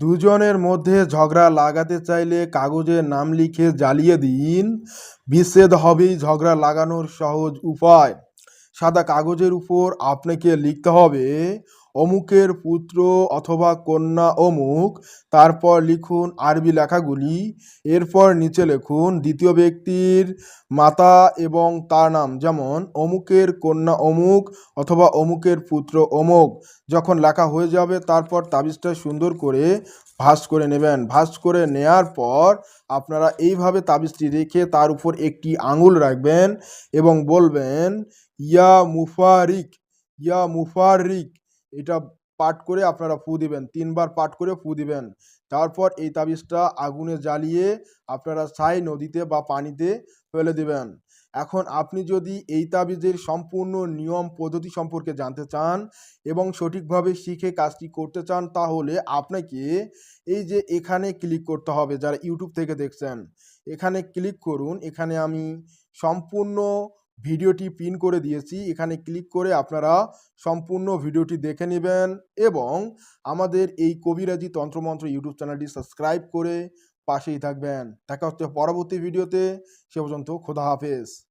দুজনের মধ্যে ঝগড়া লাগাতে চাইলে কাগজে নাম লিখে জ্বালিয়ে দিন। বিচ্ছেদ হবেই ঝগড়া লাগানোর সহজ উপায়। সাদা কাগজের উপর আপনাকে লিখতে হবে অমুকের পুত্র অথবা কন্যা অমুক, তারপর লিখুন আরবি লেখাগুলি, এরপর নিচে লিখুন দ্বিতীয় ব্যক্তির মাতা এবং তার নাম, যেমন অমুকের কন্যা অমুক অথবা অমুকের পুত্র অমুক। যখন লেখা হয়ে যাবে, তারপর তাবিজটা সুন্দর করে ভাঁজ করে নেবেন। ভাঁজ করে নেয়ার পর আপনারা এইভাবে তাবিজটি রেখে তার উপর একটি আঙুল রাখবেন এবং বলবেন, ইয়া মুফারিক ইয়া মুফারিক। এটা পাঠ করে আপনারা ফু দিবেন, তিনবার পাঠ করে ফু দিবেন। তারপর এই তাবিজটা আগুনে জ্বালিয়ে আপনারা ছাই নদীতে বা পানিতে ফেলে দিবেন। এখন আপনি যদি এই তাবিজের সম্পূর্ণ নিয়ম পদ্ধতি সম্পর্কে জানতে চান এবং সঠিকভাবে শিখে কাজটি করতে চান, তাহলে আপনাকে এই যে এখানে ক্লিক করতে হবে, যারা ইউটিউব থেকে দেখছেন, এখানে ক্লিক করুন। এখানে আমি সম্পূর্ণ ভিডিওটি পিন করে দিয়েছি। এখানে ক্লিক করে আপনারা সম্পূর্ণ ভিডিওটি দেখে নেবেন এবং আমাদের এই কবিরাজি তন্ত্রমন্ত্র ইউটিউব চ্যানেলটি সাবস্ক্রাইব করে পাশেই থাকবেন। দেখা হচ্ছে পরবর্তী ভিডিওতে। সে পর্যন্ত খোদা হাফেজ।